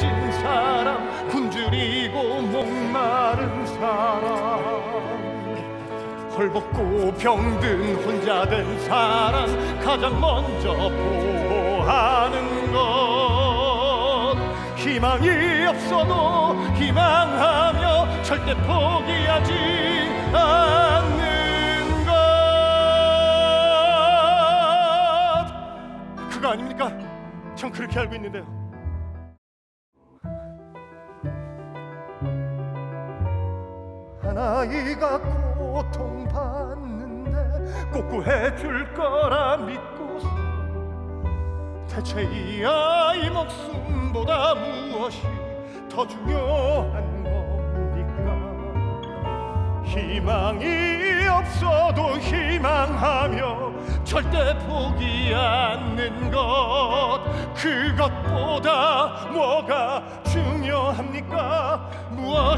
가진 사람 굶주리고 목마른 사람. 헐벗고 병든 혼자 된 사람 가장 먼저 보호하는 것. 희망이 없어도 희망하며 절대 포기하지 않는 것. 그거 아닙니까? 전 그렇게 알고 있는데요. 한 아이가 고통받는데 꼭 구해줄 거라 믿고서 대체 이 아이 목숨보다 무엇이 더 중요한 겁니까? 희망이 없어도 희망하며 절대 포기 않는 것 그것보다 뭐가 중요합니까? 무엇이